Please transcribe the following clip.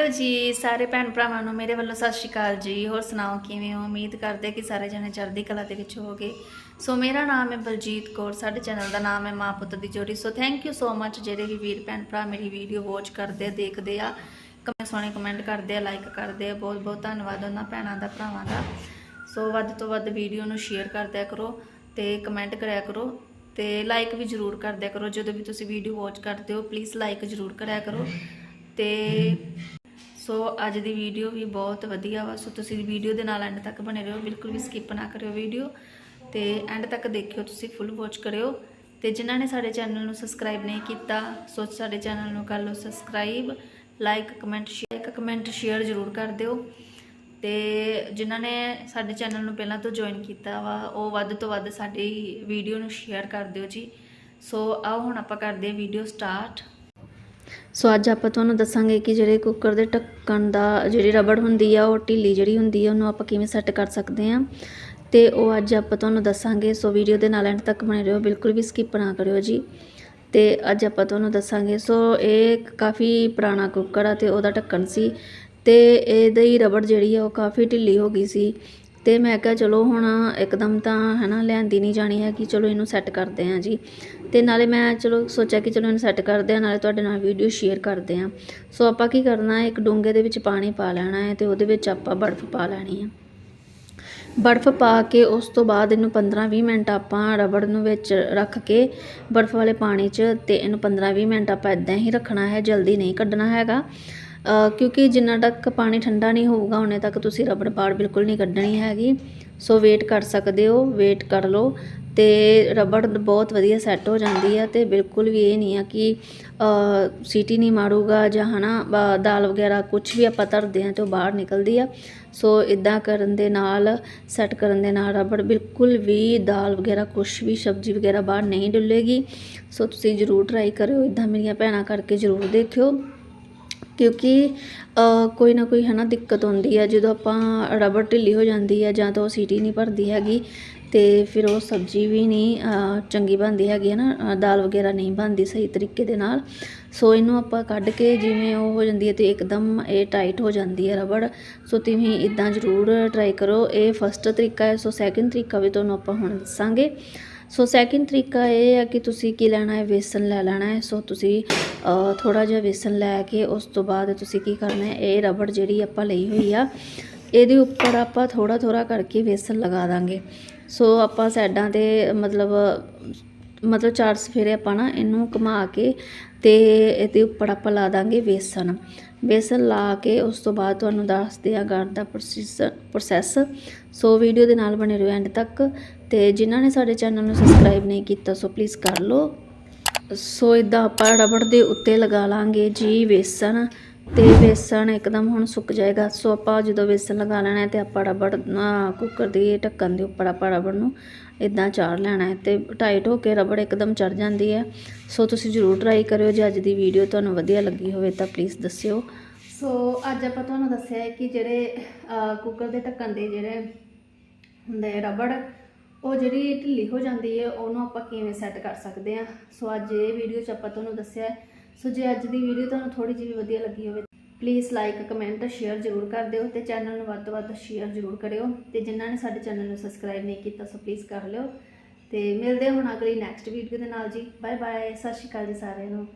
Hello ਜੀ, ਸਾਰੇ ਭੈਣ ਭਰਾਵਾਂ ਨੂੰ ਮੇਰੇ ਵੱਲੋਂ ਸਤਿ ਸ਼੍ਰੀ ਅਕਾਲ ਜੀ। ਹੋਰ ਸੁਣਾਓ, ਕਿਵੇਂ ਹੋ? ਉਮੀਦ ਕਰਦੇ ਕਿ ਸਾਰੇ ਜਣੇ ਚੜ੍ਹਦੀ ਕਲਾ ਦੇ ਵਿੱਚ ਹੋਗੇ ਸੋ ਮੇਰਾ ਨਾਮ ਹੈ ਬਲਜੀਤ ਕੌਰ, ਸਾਡੇ ਚੈਨਲ ਦਾ ਨਾਮ ਹੈ ਮਾਂ ਪੁੱਤ ਦੀ ਜੋੜੀ। ਸੋ ਥੈਂਕ ਯੂ ਸੋ ਮੱਚ ਜਿਹੜੇ ਵੀ ਵੀਰ, ਭੈਣ ਭਰਾ ਮੇਰੀ ਵੀਡੀਓ ਵਾਚ ਕਰਦੇ ਆ, ਦੇਖਦੇ ਆ। ਕਮੈਂਟ ਸੋਹਣੇ ਕਮੈਂਟ ਕਰਦੇ ਆ ਲਾਈਕ ਕਰਦੇ ਆ। ਬਹੁਤ ਬਹੁਤ ਧੰਨਵਾਦ ਉਹਨਾਂ ਭੈਣਾਂ ਦਾ, ਭਰਾਵਾਂ ਦਾ। ਸੋ ਵੱਧ ਤੋਂ ਵੱਧ ਵੀਡੀਓ ਨੂੰ ਸ਼ੇਅਰ ਕਰਦਿਆ ਕਰੋ ਤੇ ਕਮੈਂਟ ਕਰਿਆ ਕਰੋ ਤੇ ਲਾਈਕ ਵੀ ਜ਼ਰੂਰ ਕਰਦਿਆ ਕਰੋ। ਜਦੋਂ ਵੀ ਤੁਸੀਂ ਵੀਡੀਓ ਵਾਚ ਕਰਦੇ ਹੋ ਪਲੀਜ਼ ਲਾਈਕ ਜ਼ਰੂਰ ਕਰਿਆ ਕਰੋ ਤੇ ਸੋ ਅੱਜ ਦੀ ਵੀਡੀਓ ਵੀ ਬਹੁਤ ਵਧੀਆ ਵਾ। ਸੋ ਤੁਸੀਂ ਵੀਡੀਓ ਦੇ ਨਾਲ ਐਂਡ ਤੱਕ ਬਣੇ ਰਹੋ। ਬਿਲਕੁਲ ਵੀ ਸਕਿਪ ਨਾ ਕਰਿਓ ਵੀਡੀਓ। ਤੇ ਐਂਡ ਤੱਕ ਦੇਖਿਓ ਤੁਸੀਂ ਫੁੱਲ ਵਾਚ ਕਰਿਓ। ਤੇ ਜਿਨ੍ਹਾਂ ਨੇ ਸਾਡੇ ਚੈਨਲ ਨੂੰ ਸਬਸਕ੍ਰਾਈਬ ਨਹੀਂ ਕੀਤਾ, ਸੋ ਸਾਡੇ ਚੈਨਲ ਨੂੰ ਕਰ ਲਓ subscribe like comment share comment share ਜ਼ਰੂਰ ਕਰ ਦਿਓ। ਤੇ ਜਿਨ੍ਹਾਂ ਨੇ ਸਾਡੇ ਚੈਨਲ ਨੂੰ ਪਹਿਲਾਂ ਤੋਂ ਜੁਆਇਨ ਕੀਤਾ ਵਾ, ਉਹ ਵੱਧ ਤੋਂ ਵੱਧ ਸਾਡੀ ਵੀਡੀਓ ਨੂੰ ਸ਼ੇਅਰ ਕਰ ਦਿਓ ਜੀ। ਸੋ ਆਓ ਹੁਣ ਆਪਾਂ ਕਰਦੇ ਵੀਡੀਓ ਸਟਾਰਟ ਸੋ ਅੱਜ ਆਪਾਂ ਤੁਹਾਨੂੰ ਦੱਸਾਂਗੇ ਕਿ ਜਿਹੜੇ ਕੁੱਕਰ ਦੇ ਢੱਕਣ ਦਾ ਜਿਹੜੀ ਰਬੜ ਹੁੰਦੀ ਆ, ਉਹ ਢਿੱਲੀ ਜਿਹੜੀ ਹੁੰਦੀ ਆ, ਉਹਨੂੰ ਆਪਾਂ ਕਿਵੇਂ ਸੈੱਟ ਕਰ ਸਕਦੇ ਆ। ਤੇ ਉਹ ਅੱਜ ਆਪਾਂ ਤੁਹਾਨੂੰ ਦੱਸਾਂਗੇ। ਸੋ ਵੀਡੀਓ ਦੇ ਨਾਲ ਐਂਡ ਤੱਕ ਬਣੇ ਰਹੋ, ਬਿਲਕੁਲ ਵੀ ਸਕਿਪ ਨਾ ਕਰਿਓ ਜੀ। ਤੇ ਅੱਜ ਆਪਾਂ ਤੁਹਾਨੂੰ ਦੱਸਾਂਗੇ। ਸੋ ਇਹ ਕਾਫੀ ਪੁਰਾਣਾ ਕੁੱਕਰ ਆ ਤੇ ਉਹਦਾ ਢੱਕਣ ਸੀ। ਤੇ ਇਹਦੀ ਰਬੜ ਜਿਹੜੀ ਆ, ਉਹ ਕਾਫੀ ਢਿੱਲੀ ਹੋ ਗਈ ਸੀ। ਤੇ ਮੈਂ ਕਿਹਾ ਚਲੋ ਹੁਣ ਇੱਕਦਮ ਤਾਂ ਹਨਾ ਲਿਆਂਦੀ ਨਹੀਂ ਜਾਣੀ ਹੈ ਕਿ ਚਲੋ ਇਹਨੂੰ ਸੈੱਟ ਕਰਦੇ ਹਾਂ ਜੀ। ਤੇ ਨਾਲੇ ਮੈਂ ਚਲੋ ਸੋਚਿਆ ਕਿ ਚਲੋ ਇਹਨੂੰ ਸੈੱਟ ਕਰਦੇ ਹਾਂ, ਨਾਲੇ ਤੁਹਾਡੇ ਨਾਲ ਵੀਡੀਓ ਸ਼ੇਅਰ ਕਰਦੇ ਹਾਂ। ਸੋ ਆਪਾਂ ਕੀ ਕਰਨਾ ਹੈ ਇੱਕ ਡੂੰਘੇ ਦੇ ਵਿੱਚ ਪਾਣੀ ਪਾ ਲੈਣਾ ਹੈ ਤੇ ਉਹਦੇ ਵਿੱਚ ਆਪਾਂ ਬਰਫ਼ ਪਾ ਲੈਣੀ ਹੈ। ਬਰਫ਼ ਪਾ ਕੇ ਉਸ ਤੋਂ ਬਾਅਦ ਇਹਨੂੰ 15-20 ਮਿੰਟ ਆਪਾਂ ਰਬੜ ਨੂੰ ਵਿੱਚ ਰੱਖ ਕੇ ਬਰਫ਼ ਵਾਲੇ ਪਾਣੀ 'ਚ ਤੇ ਇਹਨੂੰ 15-20 ਮਿੰਟ ਆਪਾਂ ਇਦਾਂ ਹੀ ਰੱਖਣਾ ਹੈ, ਜਲਦੀ ਨਹੀਂ ਕੱਢਣਾ ਹੈਗਾ। ਕਿਉਂਕਿ ਜਿੰਨਾ ਤੱਕ ਪਾਣੀ ਠੰਡਾ ਨਹੀਂ ਹੋਊਗਾ ਉਨੇ ਤੱਕ ਤੁਸੀਂ ਰਬੜ ਪਾੜ ਬਿਲਕੁਲ ਨਹੀਂ ਕੱਢਣੀ ਹੈਗੀ। ਸੋ ਵੇਟ ਕਰ ਸਕਦੇ ਹੋ ਵੇਟ ਕਰ ਲਓ। ਤੇ ਰਬੜ ਬਹੁਤ ਵਧੀਆ ਸੈੱਟ ਹੋ ਜਾਂਦੀ ਹੈ ਤੇ ਬਿਲਕੁਲ ਵੀ ਇਹ ਨਹੀਂ ਆ ਕਿ ਸੀਟੀ ਨਹੀਂ ਮਾਰੂਗਾ ਜਾਂ ਹਨਾ, ਬ- ਦਾਲ ਵਗੈਰਾ ਕੁਝ ਵੀ ਆਪਾਂ ਧਰਦੇ ਹਾਂ ਤੇ ਉਹ ਬਾਹਰ ਨਿਕਲਦੀ ਆ। ਸੋ ਇਦਾਂ ਕਰਨ ਦੇ ਨਾਲ ਸੈੱਟ ਕਰਨ ਦੇ ਨਾਲ ਰਬੜ ਬਿਲਕੁਲ ਵੀ ਦਾਲ ਵਗੈਰਾ ਕੁਝ ਵੀ ਸਬਜ਼ੀ ਵਗੈਰਾ ਬਾਹਰ ਨਹੀਂ ਡੁੱਲੇਗੀ। ਸੋ ਤੁਸੀਂ ਜ਼ਰੂਰ ਟਰਾਈ ਕਰਿਓ ਇਦਾਂ ਮੇਰੀਆਂ ਭੈਣਾਂ ਕਰਕੇ ਜ਼ਰੂਰ ਦੇਖਿਓ। ਕਿਉਂਕਿ ਕੋਈ ਨਾ ਕੋਈ ਹੈ ਨਾ ਦਿੱਕਤ ਆਉਂਦੀ ਹੈ ਜਦੋਂ ਆਪਾਂ ਰਬੜ ਢਿੱਲੀ ਹੋ ਜਾਂਦੀ ਹੈ ਜਾਂ ਤਾਂ ਉਹ ਸੀਟੀ ਨਹੀਂ ਭਰਦੀ ਹੈਗੀ ਅਤੇ ਫਿਰ ਉਹ ਸਬਜ਼ੀ ਵੀ ਨਹੀਂ ਚੰਗੀ ਬਣਦੀ ਹੈਗੀ ਹੈ ਨਾ ਦਾਲ ਵਗੈਰਾ ਨਹੀਂ ਬਣਦੀ ਸਹੀ ਤਰੀਕੇ ਦੇ ਨਾਲ। ਸੋ ਇਹਨੂੰ ਆਪਾਂ ਕੱਢ ਕੇ ਜਿਵੇਂ ਉਹ ਹੋ ਜਾਂਦੀ ਹੈ ਤੇ ਇੱਕਦਮ ਇਹ ਟਾਈਟ ਹੋ ਜਾਂਦੀ ਹੈ ਰਬੜ। ਸੋ ਤੁਸੀਂ ਇਦਾਂ ਜ਼ਰੂਰ ਟਰਾਈ ਕਰੋ। ਇਹ ਫਸਟ ਤਰੀਕਾ ਹੈ, ਸੋ ਸੈਕਿੰਡ ਤਰੀਕਾ ਵੀ ਤੁਹਾਨੂੰ ਆਪਾਂ ਹੁਣ ਦੱਸਾਂਗੇ। ਸੋ ਸੈਕਿੰਡ ਤਰੀਕਾ ਇਹ ਹੈ ਕਿ ਤੁਸੀਂ ਕੀ ਲੈਣਾ ਹੈ? ਵੇਸਨ ਲੈ ਲੈਣਾ ਹੈ। ਸੋ ਤੁਸੀਂ ਥੋੜਾ ਜਿਹਾ ਵੇਸਨ ਲੈ ਕੇ ਉਸ ਤੋਂ ਬਾਅਦ ਤੁਸੀਂ ਕੀ ਕਰਨਾ ਹੈ? ਇਹ ਰਬੜ ਜਿਹੜੀ ਆਪਾਂ ਲਈ ਹੋਈ ਆ, ਇਹਦੇ ਉੱਪਰ ਆਪਾਂ ਥੋੜਾ ਥੋੜਾ ਕਰਕੇ ਵੇਸਣ ਲਗਾ ਦਾਂਗੇ। ਸੋ ਆਪਾਂ ਸਾਈਡਾਂ ਤੇ ਮਤਲਬ ਮਤਲਬ ਚਾਰ ਸਫੇਰੇ ਆਪਾਂ ਨਾ ਇਹਨੂੰ ਘੁਮਾ ਕੇ ਤੇ ਇਹਦੇ ਉੱਪਰ ਆਪਾਂ ਲਾ ਦਾਂਗੇ ਵੇਸਣ। ਬੇਸਨ ਲਾ ਕੇ ਉਸ ਤੋਂ ਬਾਅਦ ਤੁਹਾਨੂੰ ਦੱਸਦੇ ਆ ਗਾਰ ਦਾ ਪ੍ਰੋਸੈਸ ਪ੍ਰੋਸੈਸ। ਸੋ ਵੀਡੀਓ ਦੇ ਨਾਲ ਬਣੇ ਰਹੋ ਐਂਡ ਤੱਕ। ਤੇ ਜਿਨ੍ਹਾਂ ਨੇ ਸਾਡੇ ਚੈਨਲ ਨੂੰ ਸਬਸਕ੍ਰਾਈਬ ਨਹੀਂ ਕੀਤਾ, ਸੋ ਪਲੀਜ਼ ਕਰ ਲਓ। ਸੋ ਇਦਾਂ ਆਪਾਂ ਰਬੜ ਦੇ ਉੱਤੇ ਲਗਾ ਲਾਂਗੇ ਜੀ ਵੇਸਣ ਤੇ ਬੇਸਣ ਇੱਕਦਮ ਹੁਣ ਸੁੱਕ ਜਾਏਗਾ। ਸੋ ਆਪਾਂ ਜਦੋਂ ਬੇਸਣ ਲਗਾ ਲੈਣਾ ਹੈ ਤੇ ਆਪਾਂ ਰਬੜ ਕੁੱਕਰ ਦੇ ਢੱਕਣ ਦੇ ਉੱਪਰ ਆਪਾਂ ਰਬੜ ਨੂੰ ਇਦਾਂ ਚਾੜ ਲੈਣਾ ਹੈ ਤੇ ਟਾਈਟ ਹੋ ਕੇ ਰਬੜ ਇੱਕਦਮ ਚੜ ਜਾਂਦੀ ਹੈ। ਸੋ ਤੁਸੀਂ ਜ਼ਰੂਰ ਟਰਾਈ ਕਰਿਓ, ਜੇ ਅੱਜ ਦੀ ਵੀਡੀਓ ਤੁਹਾਨੂੰ ਵਧੀਆ ਲੱਗੀ ਹੋਵੇ ਤਾਂ ਪਲੀਜ਼ ਦੱਸਿਓ। ਸੋ ਅੱਜ ਆਪਾਂ ਤੁਹਾਨੂੰ ਦੱਸਿਆ ਹੈ ਕਿ ਜਿਹੜੇ ਕੁੱਕਰ ਦੇ ਢੱਕਣ ਦੇ ਜਿਹੜੇ ਹੁੰਦੇ ਆ ਰਬੜ, ਉਹ ਜਿਹੜੀ ਢਿੱਲੀ ਹੋ ਜਾਂਦੀ ਹੈ, ਉਹਨੂੰ ਆਪਾਂ ਕਿਵੇਂ ਸੈੱਟ ਕਰ ਸਕਦੇ ਹਾਂ? ਸੋ ਅੱਜ ਇਹ ਵੀਡੀਓ 'ਚ ਆਪਾਂ ਤੁਹਾਨੂੰ ਦੱਸਿਆ ਸੋ ਜੇ ਅੱਜ ਦੀ ਵੀਡੀਓ ਤੁਹਾਨੂੰ ਥੋੜੀ ਜਿਹੀ ਵਧੀਆ ਲੱਗੀ ਹੋਵੇ ਪਲੀਜ਼ ਲਾਈਕ ਕਮੈਂਟ ਸ਼ੇਅਰ ਜ਼ਰੂਰ ਕਰ ਦਿਓ ਤੇ ਚੈਨਲ ਨੂੰ ਵੱਧ ਤੋਂ ਵੱਧ ਸ਼ੇਅਰ ਜ਼ਰੂਰ ਕਰਿਓ। ਤੇ ਜਿਨ੍ਹਾਂ ਨੇ ਸਾਡੇ ਚੈਨਲ ਨੂੰ ਸਬਸਕ੍ਰਾਈਬ ਨਹੀਂ ਕੀਤਾ, ਸੋ ਪਲੀਜ਼ ਕਰ ਲਿਓ। ਤੇ ਮਿਲਦੇ ਹੁਣ ਅਗਲੀ ਨੈਕਸਟ ਵੀਡੀਓ ਦੇ ਨਾਲ ਜੀ। ਬਾਏ ਬਾਏ ਸਤਿ ਸ਼੍ਰੀ ਅਕਾਲ ਜੀ ਸਾਰਿਆਂ ਨੂੰ।